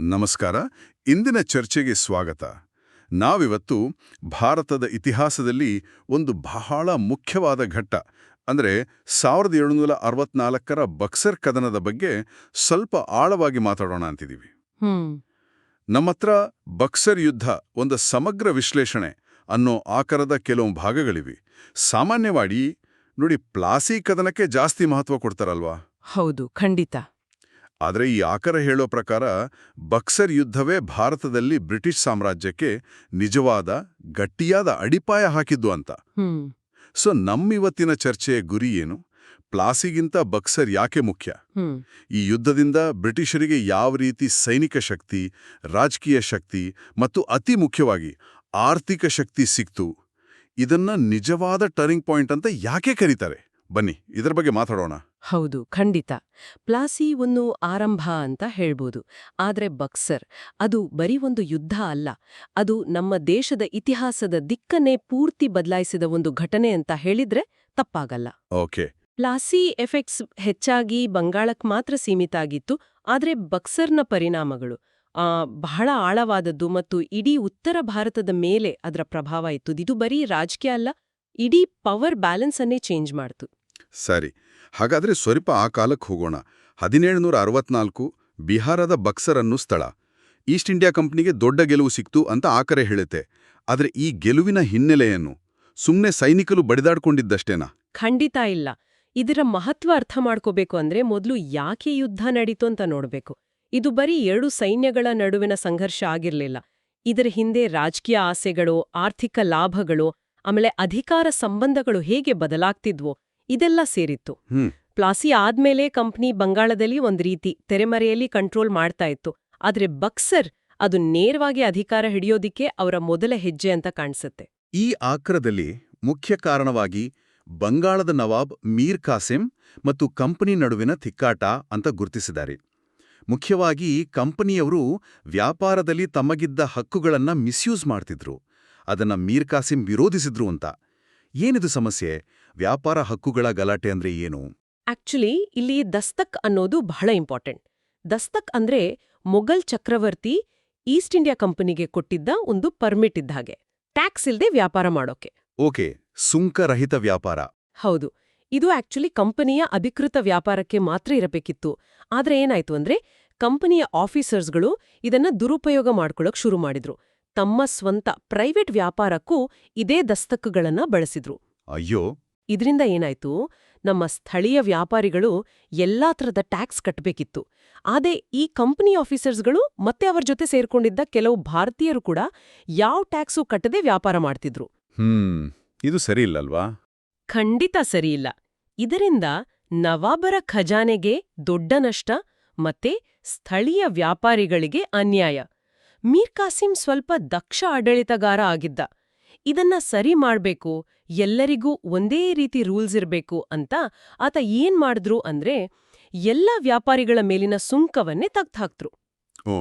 ನಮಸ್ಕಾರ. ಇಂದಿನ ಚರ್ಚೆಗೆ ಸ್ವಾಗತ. ನಾವಿವತ್ತು ಭಾರತದ ಇತಿಹಾಸದಲ್ಲಿ ಒಂದು ಬಹಳ ಮುಖ್ಯವಾದ ಘಟ್ಟ ಅಂದರೆ ಸಾವಿರದ ಏಳುನೂರ ಅರವತ್ನಾಲ್ಕರ ಬಕ್ಸರ್ ಕದನದ ಬಗ್ಗೆ ಸ್ವಲ್ಪ ಆಳವಾಗಿ ಮಾತಾಡೋಣ ಅಂತಿದ್ದೀವಿ ನಮ್ಮ ನಮ್ಮತ್ರ ಬಕ್ಸರ್ ಯುದ್ಧ ಒಂದು ಸಮಗ್ರ ವಿಶ್ಲೇಷಣೆ ಅನ್ನೋ ಆಕಾರದ ಕೆಲವು ಭಾಗಗಳಿವೆ. ಸಾಮಾನ್ಯವಾಗಿ ನೋಡಿ ಪ್ಲಾಸಿ ಕದನಕ್ಕೆ ಜಾಸ್ತಿ ಮಹತ್ವ ಕೊಡ್ತಾರಲ್ವಾ? ಹೌದು ಖಂಡಿತ. ಆದರೆ ಈ ಆಕರ ಹೇಳೋ ಪ್ರಕಾರ ಬಕ್ಸರ್ ಯುದ್ಧವೇ ಭಾರತದಲ್ಲಿ ಬ್ರಿಟಿಷ್ ಸಾಮ್ರಾಜ್ಯಕ್ಕೆ ನಿಜವಾದ ಗಟ್ಟಿಯಾದ ಅಡಿಪಾಯ ಹಾಕಿದ್ದು ಅಂತ. ಸೊ ನಮ್ಮಿವತ್ತಿನ ಚರ್ಚೆಯ ಗುರಿ ಏನು? ಪ್ಲಾಸಿಗಿಂತ ಬಕ್ಸರ್ ಯಾಕೆ ಮುಖ್ಯ? ಈ ಯುದ್ಧದಿಂದ ಬ್ರಿಟಿಷರಿಗೆ ಯಾವ ರೀತಿ ಸೈನಿಕ ಶಕ್ತಿ ರಾಜಕೀಯ ಶಕ್ತಿ ಮತ್ತು ಅತಿ ಮುಖ್ಯವಾಗಿ ಆರ್ಥಿಕ ಶಕ್ತಿ ಸಿಕ್ತು? ಇದನ್ನ ನಿಜವಾದ ಟರ್ನಿಂಗ್ ಪಾಯಿಂಟ್ ಅಂತ ಯಾಕೆ ಕರೀತಾರೆ? ಬನ್ನಿ ಇದರ ಬಗ್ಗೆ ಮಾತಾಡೋಣ. ಹೌದು ಖಂಡಿತ. ಪ್ಲಾಸಿ ಒಂದು ಆರಂಭ ಅಂತ ಹೇಳ್ಬೋದು. ಆದರೆ ಬಕ್ಸರ್ ಅದು ಬರೀ ಒಂದು ಯುದ್ಧ ಅಲ್ಲ. ಅದು ನಮ್ಮ ದೇಶದ ಇತಿಹಾಸದ ದಿಕ್ಕನ್ನೇ ಪೂರ್ತಿ ಬದಲಾಯಿಸಿದ ಒಂದು ಘಟನೆ ಅಂತ ಹೇಳಿದ್ರೆ ತಪ್ಪಾಗಲ್ಲ. ಓಕೆ. ಪ್ಲಾಸಿ ಎಫೆಕ್ಟ್ಸ್ ಹೆಚ್ಚಾಗಿ ಬಂಗಾಳಕ್ ಮಾತ್ರ ಸೀಮಿತ ಆಗಿತ್ತು ಆದರೆ ಬಕ್ಸರ್ನ ಪರಿಣಾಮಗಳು ಬಹಳ ಆಳವಾದದ್ದು ಮತ್ತು ಇಡೀ ಉತ್ತರ ಭಾರತದ ಮೇಲೆ ಅದರ ಪ್ರಭಾವ ಇತ್ತು ಇದು ಬರೀ ರಾಜಕೀಯ ಅಲ್ಲ ಇಡೀ ಪವರ್ ಬ್ಯಾಲೆನ್ಸ್ ಅನ್ನೇ ಚೇಂಜ್ ಮಾಡ್ತು. ಸರಿ, ಹಾಗಾದ್ರೆ ಸ್ವಲ್ಪ ಆ ಕಾಲಕ್ಕೆ ಹೋಗೋಣ. ಹದಿನೇಳುನೂರ ಅರವತ್ನಾಲ್ಕು ಬಿಹಾರದ ಬಕ್ಸರ್ ಅನ್ನು ಸ್ಥಳ. ಈಸ್ಟ್ ಇಂಡಿಯಾ ಕಂಪ್ನಿಗೆ ದೊಡ್ಡ ಗೆಲುವು ಸಿಕ್ತು ಅಂತ ಆಕರೆ ಹೇಳುತ್ತೆ. ಆದರೆ ಈ ಗೆಲುವಿನ ಹಿನ್ನೆಲೆಯನ್ನು ಸುಮ್ಮನೆ ಸೈನಿಕರು ಬಡಿದಾಡ್ಕೊಂಡಿದ್ದಷ್ಟೇನಾ? ಖಂಡಿತ ಇಲ್ಲ. ಇದರ ಮಹತ್ವ ಅರ್ಥ ಮಾಡ್ಕೋಬೇಕು ಅಂದ್ರೆ ಮೊದಲು ಯಾಕೆ ಯುದ್ಧ ನಡೀತು ಅಂತ ನೋಡಬೇಕು. ಇದು ಬರೀ ಎರಡು ಸೈನ್ಯಗಳ ನಡುವಿನ ಸಂಘರ್ಷ ಆಗಿರಲಿಲ್ಲ. ಇದರ ಹಿಂದೆ ರಾಜಕೀಯ ಆಸೆಗಳು, ಆರ್ಥಿಕ ಲಾಭಗಳು, ಆಮೇಲೆ ಅಧಿಕಾರ ಸಂಬಂಧಗಳು ಹೇಗೆ ಬದಲಾಗ್ತಿದ್ವೋ ಇದೆಲ್ಲ ಸೇರಿತ್ತು. ಪ್ಲಾಸಿ ಆದ್ಮೇಲೆ ಕಂಪ್ನಿ ಬಂಗಾಳದಲ್ಲಿ ಒಂದ್ ರೀತಿ ತೆರೆಮರೆಯಲ್ಲಿ ಕಂಟ್ರೋಲ್ ಮಾಡ್ತಾ ಇತ್ತು. ಆದ್ರೆ ಬಕ್ಸರ್ ಅದು ನೇರವಾಗಿ ಅಧಿಕಾರ ಹಿಡಿಯೋದಿಕ್ಕೆ ಅವರ ಮೊದಲ ಹೆಜ್ಜೆ ಅಂತ ಕಾಣಿಸುತ್ತೆ. ಈ ಆಕ್ರದಲ್ಲಿ ಮುಖ್ಯ ಕಾರಣವಾಗಿ ಬಂಗಾಳದ ನವಾಬ್ ಮೀರ್ ಕಾಸಿಂ ಮತ್ತು ಕಂಪನಿ ನಡುವಿನ ತಿಕ್ಕಾಟ ಅಂತ ಗುರುತಿಸಿದ್ದಾರೆ. ಮುಖ್ಯವಾಗಿ ಕಂಪನಿಯವರು ವ್ಯಾಪಾರದಲ್ಲಿ ತಮಗಿದ್ದ ಹಕ್ಕುಗಳನ್ನ ಮಿಸ್ಯೂಸ್ ಮಾಡ್ತಿದ್ರು. ಅದನ್ನ ಮೀರ್ ಕಾಸಿಂ ವಿರೋಧಿಸಿದ್ರು ಅಂತ. ಏನಿದು ಸಮಸ್ಯೆ? ವ್ಯಾಪಾರ ಹಕ್ಕುಗಳ ಗಲಾಟೆ ಅಂದ್ರೆ ಏನು? ಆಕ್ಚುಲಿ ಇಲ್ಲಿ ದಸ್ತಕ್ ಅನ್ನೋದು ಬಹಳ ಇಂಪಾರ್ಟೆಂಟ್. ದಸ್ತಕ್ ಅಂದ್ರೆ ಮೊಘಲ್ ಚಕ್ರವರ್ತಿ ಈಸ್ಟ್ ಇಂಡಿಯಾ ಕಂಪನಿಗೆ ಕೊಟ್ಟಿದ್ದ ಒಂದು ಪರ್ಮಿಟ್ ಇದ್ದ ಹಾಗೆ. ಟ್ಯಾಕ್ಸ್ ಇಲ್ದೆ ವ್ಯಾಪಾರ ಮಾಡೋಕೆ. ಓಕೆ ಸುಂಕರಹಿತ ವ್ಯಾಪಾರ. ಹೌದು. ಇದು ಆಕ್ಚುಲಿ ಕಂಪನಿಯ ಅಧಿಕೃತ ವ್ಯಾಪಾರಕ್ಕೆ ಮಾತ್ರ ಇರಬೇಕಿತ್ತು. ಆದ್ರೆ ಏನಾಯ್ತು ಅಂದ್ರೆ ಕಂಪನಿಯ ಆಫೀಸರ್ಸ್ಗಳು ಇದನ್ನ ದುರುಪಯೋಗ ಮಾಡ್ಕೊಳ್ಳೋಕೆ ಶುರು ಮಾಡಿದ್ರು. ತಮ್ಮ ಸ್ವಂತ ಪ್ರೈವೇಟ್ ವ್ಯಾಪಾರಕ್ಕೂ ಇದೇ ದಸ್ತಕ್ಕುಗಳನ್ನ ಬಳಸಿದ್ರು. ಅಯ್ಯೋ ಇದರಿಂದ ಏನಾಯ್ತು? ನಮ್ಮ ಸ್ಥಳೀಯ ವ್ಯಾಪಾರಿಗಳು ಎಲ್ಲಾ ಥರದ ಟ್ಯಾಕ್ಸ್ ಕಟ್ಟಬೇಕಿತ್ತು ಆದ್ರೆ ಈ ಕಂಪನಿ ಆಫೀಸರ್ಸ್ಗಳು ಮತ್ತೆ ಅವರ ಜೊತೆ ಸೇರ್ಕೊಂಡಿದ್ದ ಕೆಲವು ಭಾರತೀಯರು ಕೂಡ ಯಾವ ಟ್ಯಾಕ್ಸು ಕಟ್ಟದೆ ವ್ಯಾಪಾರ ಮಾಡ್ತಿದ್ರು. ಹ್ಮ್ ಇದು ಸರಿಯಿಲ್ಲಲ್ವಾ ಖಂಡಿತ ಸರಿಯಿಲ್ಲ ಇದರಿಂದ ನವಾಬರ ಖಜಾನೆಗೆ ದೊಡ್ಡ ನಷ್ಟ ಮತ್ತೆ ಸ್ಥಳೀಯ ವ್ಯಾಪಾರಿಗಳಿಗೆ ಅನ್ಯಾಯ. ಮೀರ್ ಕಾಸಿಂ ಸ್ವಲ್ಪ ದಕ್ಷ ಆಡಳಿತಗಾರ ಆಗಿದ್ದ. ಇದನ್ನ ಸರಿ ಮಾಡ್ಬೇಕು ಎಲ್ಲರಿಗೂ ಒಂದೇ ರೀತಿ ರೂಲ್ಸ್ ಇರಬೇಕು ಅಂತ ಆತ ಏನ್ ಮಾಡಿದ್ರು ಅಂದ್ರೆ ಎಲ್ಲ ವ್ಯಾಪಾರಿಗಳ ಮೇಲಿನ ಸುಂಕವನ್ನೇ ಓ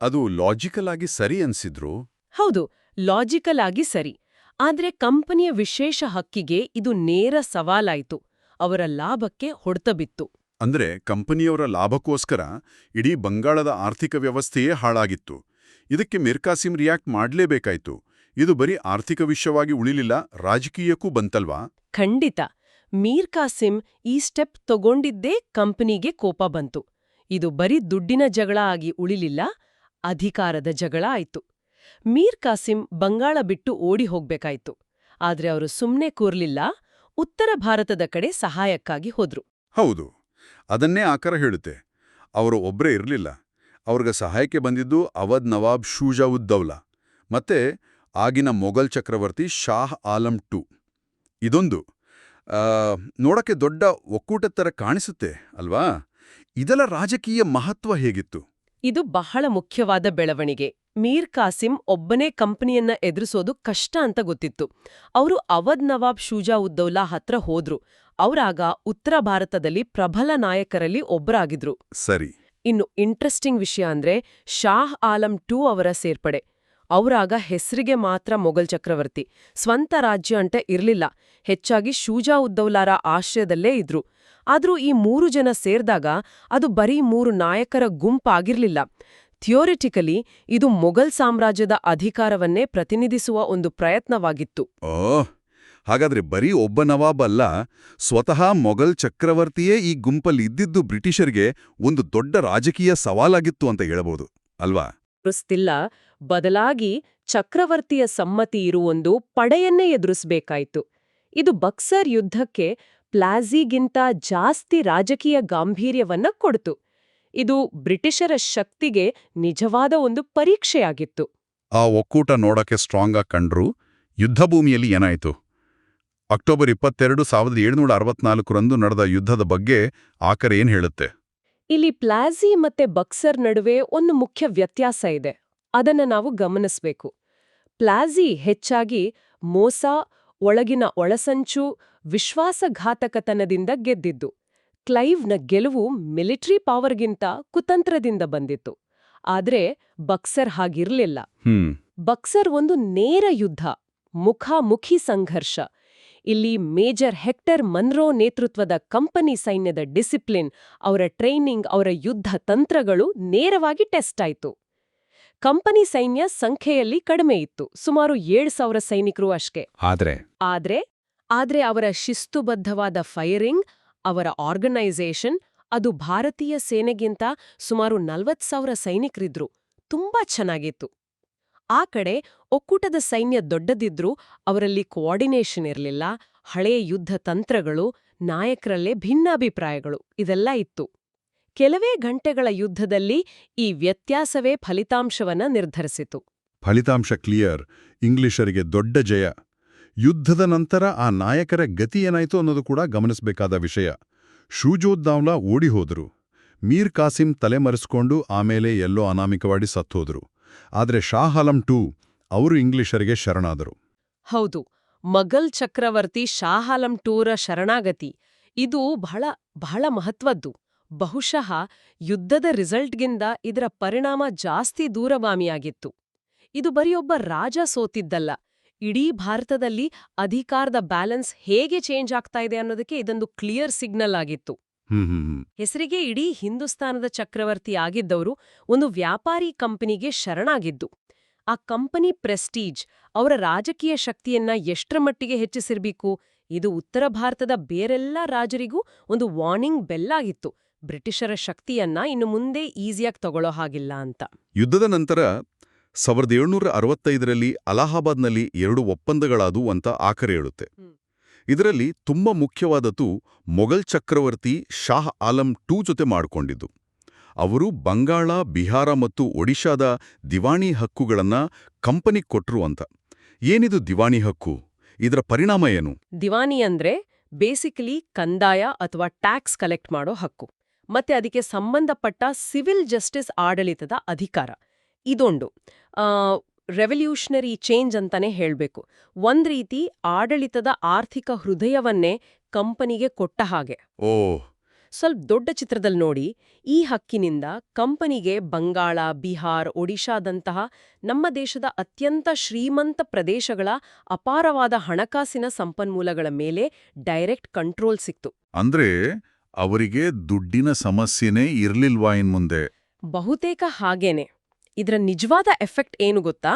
ಅದು ಲಾಜಿಕಲ್ ಆಗಿ ಸರಿ ಅನ್ಸಿದ್ರು? ಹೌದು ಲಾಜಿಕಲ್ ಆಗಿ ಸರಿ. ಆದ್ರೆ ಕಂಪನಿಯ ವಿಶೇಷ ಹಕ್ಕಿಗೆ ಇದು ನೇರ ಸವಾಲಾಯ್ತು. ಅವರ ಲಾಭಕ್ಕೆ ಹೊಡೆತ ಬಿತ್ತು. ಅಂದ್ರೆ ಕಂಪನಿಯವರ ಲಾಭಕ್ಕೋಸ್ಕರ ಇಡೀ ಬಂಗಾಳದ ಆರ್ಥಿಕ ವ್ಯವಸ್ಥೆಯೇ ಹಾಳಾಗಿತ್ತು. ಇದಕ್ಕೆ ಮಿರ್ಕಾಸಿಂ ರಿಯಾಕ್ಟ್ ಮಾಡ್ಲೇಬೇಕಾಯ್ತು. ಇದು ಬರೀ ಆರ್ಥಿಕ ವಿಷಯವಾಗಿ ಉಳಿಲಿಲ್ಲ ರಾಜಕೀಯಕ್ಕೂ ಬಂತಲ್ವಾ? ಖಂಡಿತ. ಮೀರ್ ಕಾಸಿಂ ಈ ಸ್ಟೆಪ್ ತಗೊಂಡಿದ್ದೇ ಕಂಪನಿಗೆ ಕೋಪ ಬಂತು. ಇದು ಬರೀ ದುಡ್ಡಿನ ಜಗಳ ಆಗಿ ಉಳಿಲಿಲ್ಲ ಅಧಿಕಾರದ ಜಗಳ ಆಯ್ತು. ಮೀರ್ ಕಾಸಿಂ ಬಂಗಾಳ ಬಿಟ್ಟು ಓಡಿ ಹೋಗ್ಬೇಕಾಯ್ತು. ಆದ್ರೆ ಅವರು ಸುಮ್ನೆ ಕೂರ್ಲಿಲ್ಲ ಉತ್ತರ ಭಾರತದ ಕಡೆ ಸಹಾಯಕ್ಕಾಗಿ ಹೋದ್ರು. ಹೌದು. ಅದನ್ನೇ ಆಕರ ಹೇಳುತ್ತೆ. ಅವರು ಒಬ್ರೇ ಇರಲಿಲ್ಲ. ಅವ್ರಿಗೆ ಸಹಾಯಕ್ಕೆ ಬಂದಿದ್ದು ಅವಧ್ ನವಾಬ್ ಶೂಜಾ ಉದ್ದೌಲ ಮತ್ತೆ ಆಗಿನ ಮೊಘಲ್ ಚಕ್ರವರ್ತಿ ಶಾಹ್ ಆಲಂ ಟು. ಇದೊಂದು ನೋಡಕ್ಕೆ ದೊಡ್ಡ ಒಕ್ಕೂಟದ ಥರ ಕಾಣಿಸುತ್ತೆ ಅಲ್ವಾ? ಇದರ ರಾಜಕೀಯ ಮಹತ್ವ ಹೇಗಿತ್ತು? ಇದು ಬಹಳ ಮುಖ್ಯವಾದ ಬೆಳವಣಿಗೆ. ಮೀರ್ ಕಾಸಿಂ ಒಬ್ಬನೇ ಕಂಪನಿಯನ್ನ ಎದುರಿಸೋದು ಕಷ್ಟ ಅಂತ ಗೊತ್ತಿತ್ತು. ಅವರು ಅವಧ್ ನವಾಬ್ ಶೂಜಾ ಉದ್ದೌಲಾ ಹತ್ರ ಹೋದ್ರು. ಅವರಾಗ ಉತ್ತರ ಭಾರತದಲ್ಲಿ ಪ್ರಬಲ ನಾಯಕರಲ್ಲಿ ಒಬ್ಬರಾಗಿದ್ರು ಸರಿ. ಇನ್ನು ಇಂಟ್ರೆಸ್ಟಿಂಗ್ ವಿಷಯ ಅಂದ್ರೆ ಶಾಹ್ ಆಲಂ ಟೂ ಅವರ ಸೇರ್ಪಡೆ. ಅವರಾಗ ಹೆಸರಿಗೆ ಮಾತ್ರ ಮೊಘಲ್ ಚಕ್ರವರ್ತಿ. ಸ್ವಂತ ರಾಜ್ಯ ಅಂತ ಇರಲಿಲ್ಲ. ಹೆಚ್ಚಾಗಿ ಶೂಜಾ ಉದ್ದೌಲಾರ ಆಶ್ರಯದಲ್ಲೇ ಇದ್ರು. ಆದ್ರೂ ಈ ಮೂರು ಜನ ಸೇರಿದಾಗ ಅದು ಬರೀ ಮೂರು ನಾಯಕರ ಗುಂಪಾಗಿರ್ಲಿಲ್ಲ. ಥಿಯೋರಿಟಿಕಲಿ ಇದು ಮೊಘಲ್ ಸಾಮ್ರಾಜ್ಯದ ಅಧಿಕಾರವನ್ನೇ ಪ್ರತಿನಿಧಿಸುವ ಒಂದು ಪ್ರಯತ್ನವಾಗಿತ್ತು. ಹಾಗಾದ್ರೆ ಬರೀ ಒಬ್ಬ ನವಾಬ್ ಅಲ್ಲ, ಸ್ವತಃ ಮೊಘಲ್ ಚಕ್ರವರ್ತಿಯೇ ಈ ಗುಂಪಲ್ಲಿ ಇದ್ದಿದ್ದು ಬ್ರಿಟಿಷರಿಗೆ ಒಂದು ದೊಡ್ಡ ರಾಜಕೀಯ ಸವಾಲಾಗಿತ್ತು ಅಂತ ಹೇಳಬಹುದು ಅಲ್ವಾ? ಎದುರಿಸ್ತಿಲ್ಲ, ಬದಲಾಗಿ ಚಕ್ರವರ್ತಿಯ ಸಮ್ಮತಿ ಇರುವೊಂದು ಪಡೆಯನ್ನೇ ಎದುರಿಸಬೇಕಾಯಿತು. ಇದು ಬಕ್ಸರ್ ಯುದ್ಧಕ್ಕೆ ಪ್ಲಾಜಿಗಿಂತ ಜಾಸ್ತಿ ರಾಜಕೀಯ ಗಾಂಭೀರ್ಯವನ್ನ ಕೊಡ್ತು. ಇದು ಬ್ರಿಟಿಷರ ಶಕ್ತಿಗೆ ನಿಜವಾದ ಒಂದು ಪರೀಕ್ಷೆಯಾಗಿತ್ತು. ಆ ಒಕ್ಕೂಟ ನೋಡಕ್ಕೆ ಸ್ಟ್ರಾಂಗ್ ಆಗಿ ಕಂಡ್ರು ಯುದ್ಧಭೂಮಿಯಲ್ಲಿ ಏನಾಯಿತು? ಅಕ್ಟೋಬರ್ ಇಪ್ಪತ್ತೆರಡು ಸಾವಿರದ ಏಳುನೂರ ಅರವತ್ನಾಲ್ಕರಂದು ನಡೆದ ಯುದ್ಧದ ಬಗ್ಗೆ ಆಕರೆ ಹೇಳುತ್ತೆ? ಇಲ್ಲಿ ಪ್ಲಾಜಿ ಮತ್ತೆ ಬಕ್ಸರ್ ನಡುವೆ ಒಂದು ಮುಖ್ಯ ವ್ಯತ್ಯಾಸ ಇದೆ. ಅದನ್ನ ನಾವು ಗಮನಿಸಬೇಕು. ಪ್ಲಾಜಿ ಹೆಚ್ಚಾಗಿ ಮೋಸ ಒಳಗಿನ ಒಳಸಂಚು ವಿಶ್ವಾಸಘಾತಕತನದಿಂದ ಗೆದ್ದಿದ್ದು. ಕ್ಲೈವ್ನ ಗೆಲುವು ಮಿಲಿಟರಿ ಪವರ್ಗಿಂತ ಕುತಂತ್ರದಿಂದ ಬಂದಿತ್ತು. ಆದ್ರೆ ಬಕ್ಸರ್ ಹಾಗಿರ್ಲಿಲ್ಲ. ಬಕ್ಸರ್ ಒಂದು ನೇರ ಯುದ್ಧ ಮುಖಾಮುಖಿ ಸಂಘರ್ಷ. ಇಲ್ಲಿ ಮೇಜರ್ ಹೆಕ್ಟರ್ ಮನ್ರೋ ನೇತೃತ್ವದ ಕಂಪನಿ ಸೈನ್ಯದ ಡಿಸಿಪ್ಲಿನ್ ಅವರ ಟ್ರೈನಿಂಗ್ ಅವರ ಯುದ್ಧ ತಂತ್ರಗಳು ನೇರವಾಗಿ ಟೆಸ್ಟ್ ಆಯಿತು. ಕಂಪನಿ ಸೈನ್ಯ ಸಂಖ್ಯೆಯಲ್ಲಿ ಕಡಿಮೆ ಇತ್ತು ಸುಮಾರು ಏಳು ಸಾವಿರ ಸೈನಿಕರು ಅಷ್ಟೇ. ಆದ್ರೆ? ಆದ್ರೆ ಆದ್ರೆ ಅವರ ಶಿಸ್ತುಬದ್ಧವಾದ ಫೈರಿಂಗ್ ಅವರ ಆರ್ಗನೈಸೇಷನ್ ಅದು ಭಾರತೀಯ ಸೇನೆಗಿಂತ ಸುಮಾರು ನಲವತ್ತು ಸಾವಿರ ಸೈನಿಕರಿದ್ರು ತುಂಬಾ ಚೆನ್ನಾಗಿತ್ತು. ಆ ಕಡೆ ಒಕ್ಕೂಟದ ಸೈನ್ಯ ದೊಡ್ಡದಿದ್ರೂ ಅವರಲ್ಲಿ ಕೋಆರ್ಡಿನೇಷನ್ ಇರಲಿಲ್ಲ ಹಳೆಯ ಯುದ್ಧ ತಂತ್ರಗಳು, ನಾಯಕರಲ್ಲೇ ಭಿನ್ನಾಭಿಪ್ರಾಯಗಳು, ಇದೆಲ್ಲ ಇತ್ತು. ಕೆಲವೇ ಗಂಟೆಗಳ ಯುದ್ಧದಲ್ಲಿ ಈ ವ್ಯತ್ಯಾಸವೇ ಫಲಿತಾಂಶವನ್ನ ನಿರ್ಧರಿಸಿತು. ಫಲಿತಾಂಶ ಕ್ಲಿಯರ್ ಇಂಗ್ಲಿಷರಿಗೆ ದೊಡ್ಡ ಜಯ. ಯುದ್ಧದ ನಂತರ ಆ ನಾಯಕರ ಗತಿ ಏನಾಯಿತು ಅನ್ನೋದು ಕೂಡ ಗಮನಿಸಬೇಕಾದ ವಿಷಯ. ಶೂಜೋದ್ದಾವ್ಲಾ ಓಡಿ ಹೋದರು. ಮೀರ್ ಕಾಸಿಂ ತಲೆಮರೆಸ್ಕೊಂಡು ಆಮೇಲೆ ಎಲ್ಲೋ ಅನಾಮಿಕವಾಡಿ ಸತ್ತೋದ್ರು. ಆದ್ರೆ ಶಾಹಾಲಂ ಟೂ ಅವರು ಇಂಗ್ಲಿಷರಿಗೆ ಶರಣಾದರು. ಹೌದು ಮಗಲ್ ಚಕ್ರವರ್ತಿ ಶಾಹಾಲಂ ಟೂರ ಶರಣಾಗತಿ. ಇದು ಬಹಳ ಬಹಳ ಮಹತ್ವದ್ದು. ಬಹುಶಃ ಯುದ್ಧದ ರಿಸಲ್ಟ್ಗಿಂತ ಇದರ ಪರಿಣಾಮ ಜಾಸ್ತಿ ದೂರವಾಮಿಯಾಗಿತ್ತು. ಇದು ಬರಿಯೊಬ್ಬ ರಾಜ ಸೋತಿದ್ದಲ್ಲ. ಇಡೀ ಭಾರತದಲ್ಲಿ ಅಧಿಕಾರದ ಬ್ಯಾಲೆನ್ಸ್ ಹೇಗೆ ಚೇಂಜ್ ಆಗ್ತಾ ಇದೆ ಅನ್ನೋದಕ್ಕೆ ಇದೊಂದು ಕ್ಲಿಯರ್ ಸಿಗ್ನಲ್ ಆಗಿತ್ತು. ಹೆಸರಿಗೆ ಇಡೀ ಹಿಂದೂಸ್ತಾನದ ಚಕ್ರವರ್ತಿ ಆಗಿದ್ದವರು ಒಂದು ವ್ಯಾಪಾರಿ ಕಂಪನಿಗೆ ಶರಣಾಗಿದ್ದು. ಆ ಕಂಪನಿ ಪ್ರೆಸ್ಟೀಜ್ ಅವರ ರಾಜಕೀಯ ಶಕ್ತಿಯನ್ನ ಎಷ್ಟರ ಮಟ್ಟಿಗೆ ಹೆಚ್ಚಿಸಿರ್ಬೇಕು? ಇದು ಉತ್ತರ ಭಾರತದ ಬೇರೆಲ್ಲ ರಾಜರಿಗೂ ಒಂದು ವಾರ್ನಿಂಗ್ ಬೆಲ್ಲಾಗಿತ್ತು ಬ್ರಿಟಿಷರ ಶಕ್ತಿಯನ್ನ ಇನ್ನು ಮುಂದೆ ಈಸಿಯಾಗಿ ತಗೊಳ್ಳೋ ಹಾಗಿಲ್ಲ ಅಂತ. ಯುದ್ಧದ ನಂತರ ಸಾವಿರದ ಏಳ್ನೂರ ಅರವತ್ತೈದರಲ್ಲಿ ಅಲಹಾಬಾದ್ನಲ್ಲಿ ಎರಡು ಒಪ್ಪಂದಗಳಾದವು ಅಂತ ಆಕರೆ ಹೇಳುತ್ತೆ. ಇದರಲ್ಲಿ ತುಂಬ ಮುಖ್ಯವಾದದ್ದು ಮೊಘಲ್ ಚಕ್ರವರ್ತಿ ಶಾಹ್ ಆಲಂ ಟೂ ಜೊತೆ ಮಾಡಿಕೊಂಡಿದ್ದು. ಅವರು ಬಂಗಾಳ, ಬಿಹಾರ ಮತ್ತು ಒಡಿಶಾದ ದಿವಾಣಿ ಹಕ್ಕುಗಳನ್ನು ಕಂಪನಿ ಕೊಟ್ರು ಅಂತ. ಏನಿದು ದಿವಾಣಿ ಹಕ್ಕು? ಇದರ ಪರಿಣಾಮ ಏನು? ದಿವಾಣಿ ಅಂದ್ರೆ ಬೇಸಿಕಲಿ ಕಂದಾಯ ಅಥವಾ ಟ್ಯಾಕ್ಸ್ ಕಲೆಕ್ಟ್ ಮಾಡೋ ಹಕ್ಕು. ಮತ್ತೆ ಅದಕ್ಕೆ ಸಂಬಂಧಪಟ್ಟ ಸಿವಿಲ್ ಜಸ್ಟಿಸ್ ಆಡಳಿತದ ಅಧಿಕಾರ. ಇದೊಂದು. ರೆವಲ್ಯೂಷನರಿ ಚೇಂಜ್ ಅಂತಾನೆ ಹೇಳಬೇಕು. ಒಂದ್ ರೀತಿ ಆಡಳಿತದ ಆರ್ಥಿಕ ಹೃದಯವನ್ನೇ ಕಂಪನಿಗೆ ಕೊಟ್ಟ ಹಾಗೆ. ಓ. ಸ್ವಲ್ಪ ದೊಡ್ಡ ಚಿತ್ರದಲ್ಲಿ ನೋಡಿ ಈ ಹಕ್ಕಿನಿಂದ ಕಂಪನಿಗೆ ಬಂಗಾಳ ಬಿಹಾರ್ ಒಡಿಶಾದಂತಹ ನಮ್ಮ ದೇಶದ ಅತ್ಯಂತ ಶ್ರೀಮಂತ ಪ್ರದೇಶಗಳ ಅಪಾರವಾದ ಹಣಕಾಸಿನ ಸಂಪನ್ಮೂಲಗಳ ಮೇಲೆ ಡೈರೆಕ್ಟ್ ಕಂಟ್ರೋಲ್ ಸಿಕ್ತು. ಅಂದ್ರೆ ಅವರಿಗೆ ದುಡ್ಡಿನ ಸಮಸ್ಯೆನೇ ಇರ್ಲಿಲ್ವಾ ಇನ್ಮುಂದೆ ಬಹುತೇಕ ಹಾಗೇನೆ. ಇದರ ನಿಜವಾದ ಎಫೆಕ್ಟ್ ಏನು ಗೊತ್ತಾ?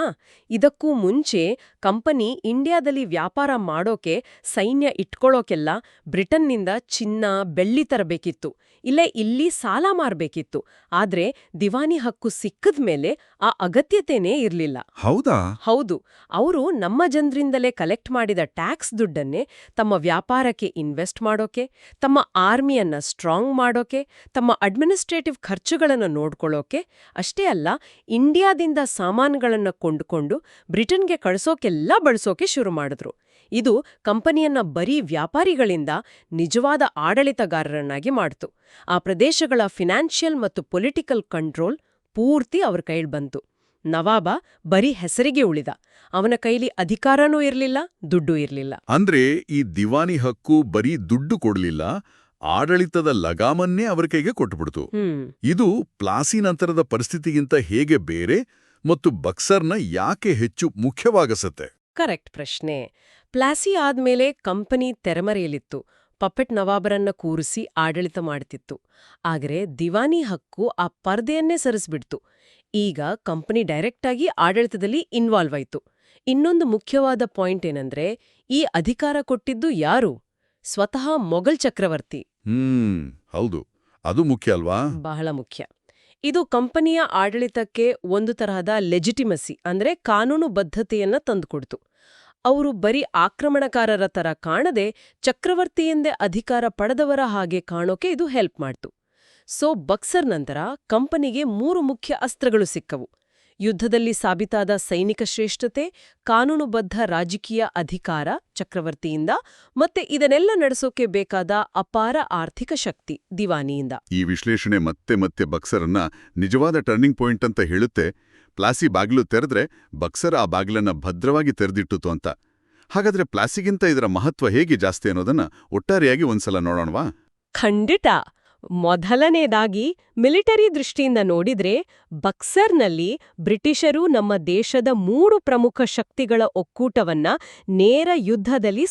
ಇದಕ್ಕೂ ಮುಂಚೆ ಕಂಪನಿ ಇಂಡಿಯಾದಲ್ಲಿ ವ್ಯಾಪಾರ ಮಾಡೋಕೆ ಸೈನ್ಯ ಇಟ್ಕೊಳ್ಳೋಕೆಲ್ಲ ಬ್ರಿಟನ್ನಿಂದ ಚಿನ್ನ, ಬೆಳ್ಳಿ ತರಬೇಕಿತ್ತು. ಇಲ್ಲೇ ಇಲ್ಲಿ ಸಾಲ ಮಾರಬೇಕಿತ್ತು. ಆದ್ರೆ ದಿವಾನಿ ಹಕ್ಕು ಸಿಕ್ಕದ್ಮೇಲೆ ಆ ಅಗತ್ಯತೆನೇ ಇರ್ಲಿಲ್ಲ. ಹೌದಾ? ಹೌದು. ಅವರು ನಮ್ಮ ಜನರಿಂದಲೇ ಕಲೆಕ್ಟ್ ಮಾಡಿದ ಟ್ಯಾಕ್ಸ್ ದುಡ್ಡನ್ನೇ ತಮ್ಮ ವ್ಯಾಪಾರಕ್ಕೆ ಇನ್ವೆಸ್ಟ್ ಮಾಡೋಕೆ ತಮ್ಮ ಆರ್ಮಿಯನ್ನ ಸ್ಟ್ರಾಂಗ್ ಮಾಡೋಕೆ ತಮ್ಮ ಅಡ್ಮಿನಿಸ್ಟ್ರೇಟಿವ್ ಖರ್ಚುಗಳನ್ನು ನೋಡ್ಕೊಳ್ಳೋಕೆ ಅಷ್ಟೇ ಅಲ್ಲ ಇಂಡಿಯಾದಿಂದ ಸಾಮಾನುಗಳನ್ನು ಕೊಂಡುಕೊಂಡು ಬ್ರಿಟನ್ಗೆ ಕಳಿಸೋಕೆಲ್ಲ ಬಳಸೋಕೆ ಶುರು ಮಾಡಿದ್ರು. ಇದು ಕಂಪನಿಯನ್ನ ಬರೀ ವ್ಯಾಪಾರಿಗಳಿಂದ ನಿಜವಾದ ಆಡಳಿತಗಾರರನ್ನಾಗಿ ಮಾಡ್ತು. ಆ ಪ್ರದೇಶಗಳ ಫಿನಾನ್ಷಿಯಲ್ ಮತ್ತು ಪೊಲಿಟಿಕಲ್ ಕಂಟ್ರೋಲ್ ಪೂರ್ತಿ ಅವ್ರ ಕೈಲ್ ಬಂತು. ನವಾಬ ಬರೀ ಹೆಸರಿಗೆ ಉಳಿದ. ಅವನ ಕೈಲಿ ಅಧಿಕಾರನೂ ಇರಲಿಲ್ಲ ದುಡ್ಡು ಇರಲಿಲ್ಲ. ಅಂದ್ರೆ ಈ ದಿವಾನಿ ಹಕ್ಕು ಬರೀ ದುಡ್ಡು ಕೊಡಲಿಲ್ಲ ಆಡಳಿತದ ಲಗಾಮನ್ನೇ ಅವರ ಕೈಗೆ ಕೊಟ್ಟುಬಿಡ್ತು ಇದು ಪ್ಲಾಸಿ ನಂತರದ ಪರಿಸ್ಥಿತಿಗಿಂತ ಹೇಗೆ ಬೇರೆ ಮತ್ತು ಬಕ್ಸರ್ನ ಯಾಕೆ ಹೆಚ್ಚು ಮುಖ್ಯವಾಗಿಸತ್ತೆ? ಕರೆಕ್ಟ್ ಪ್ರಶ್ನೆ. ಪ್ಲಾಸಿ ಆದ್ಮೇಲೆ ಕಂಪನಿ ತೆರೆಮರೆಯಲಿತ್ತು. ಪಪ್ಪೆಟ್ ನವಾಬರನ್ನ ಕೂರಿಸಿ ಆಡಳಿತ ಮಾಡ್ತಿತ್ತು. ಆದರೆ ದಿವಾನಿ ಹಕ್ಕು ಆ ಪರ್ದೆಯನ್ನೇ ಸರಿಸ್ಬಿಡ್ತು. ಈಗ ಕಂಪನಿ ಡೈರೆಕ್ಟಾಗಿ ಆಡಳಿತದಲ್ಲಿ ಇನ್ವಾಲ್ವ್ ಆಯಿತು. ಇನ್ನೊಂದು ಮುಖ್ಯವಾದ ಪಾಯಿಂಟ್ ಏನಂದ್ರೆ ಈ ಅಧಿಕಾರ ಕೊಟ್ಟಿದ್ದು ಯಾರು? ಸ್ವತಃ ಮೊಘಲ್ ಚಕ್ರವರ್ತಿ. ಹ್ಮ್ ಹೌದು. ಅದು ಮುಖ್ಯ ಅಲ್ವಾ? ಬಹಳ ಮುಖ್ಯ. ಇದು ಕಂಪನಿಯ ಆಡಳಿತಕ್ಕೆ ಒಂದು ತರಹದ ಲೆಜಿಟಿಮಸಿ ಅಂದ್ರೆ ಕಾನೂನುಬದ್ಧತೆಯನ್ನ ತಂದುಕೊಡ್ತು. ಅವರು ಬರೀ ಆಕ್ರಮಣಕಾರರ ತರ ಕಾಣದೆ ಚಕ್ರವರ್ತಿಯೆಂದೇ ಅಧಿಕಾರ ಪಡೆದವರ ಹಾಗೆ ಕಾಣೋಕೆ ಇದು ಹೆಲ್ಪ್ ಮಾಡ್ತು. ಸೊ ಬಕ್ಸರ್ ನಂತರ ಕಂಪನಿಗೆ ಮೂರು ಮುಖ್ಯ ಅಸ್ತ್ರಗಳು ಸಿಕ್ಕವು. ಯುದ್ಧದಲ್ಲಿ ಸಾಬೀತಾದ ಸೈನಿಕ ಶ್ರೇಷ್ಠತೆ, ಕಾನೂನುಬದ್ಧ ರಾಜಕೀಯ ಅಧಿಕಾರ ಚಕ್ರವರ್ತಿಯಿಂದ ಮತ್ತೆ ಇದನ್ನೆಲ್ಲ ನಡೆಸೋಕೆ ಬೇಕಾದ ಅಪಾರ ಆರ್ಥಿಕ ಶಕ್ತಿ ದಿವಾನಿಯಿಂದ. ಈ ವಿಶ್ಲೇಷಣೆ ಮತ್ತೆ ಮತ್ತೆ ಬಕ್ಸರನ್ನ ನಿಜವಾದ ಟರ್ನಿಂಗ್ ಪಾಯಿಂಟ್ ಅಂತ ಹೇಳುತ್ತೆ. ಪ್ಲಾಸಿ ಬಾಗಿಲು ತೆರೆದ್ರೆ ಬಕ್ಸರ್ ಆ ಬಾಗಿಲನ್ನ ಭದ್ರವಾಗಿ ತೆರೆದಿಟ್ಟಿತು ಅಂತ. ಹಾಗಾದ್ರೆ ಪ್ಲಾಸಿಗಿಂತ ಇದರ ಮಹತ್ವ ಹೇಗೆ ಜಾಸ್ತಿ ಅನ್ನೋದನ್ನ ಒಟ್ಟಾರೆಯಾಗಿ ಒಂದ್ಸಲ ನೋಡೋಣವಾ? ಖಂಡಿತ. ಮೊದಲನೇದಾಗಿ ಮಿಲಿಟರಿ ದೃಷ್ಟಿಯಿಂದ ನೋಡಿದ್ರೆ ಬಕ್ಸರ್ನಲ್ಲಿ ಬ್ರಿಟಿಷರು ನಮ್ಮ ದೇಶದ ಮೂರು ಪ್ರಮುಖ ಶಕ್ತಿಗಳ ಒಕ್ಕೂಟವನ್ನ ನೇರ ಯುದ್ಧದಲ್ಲಿ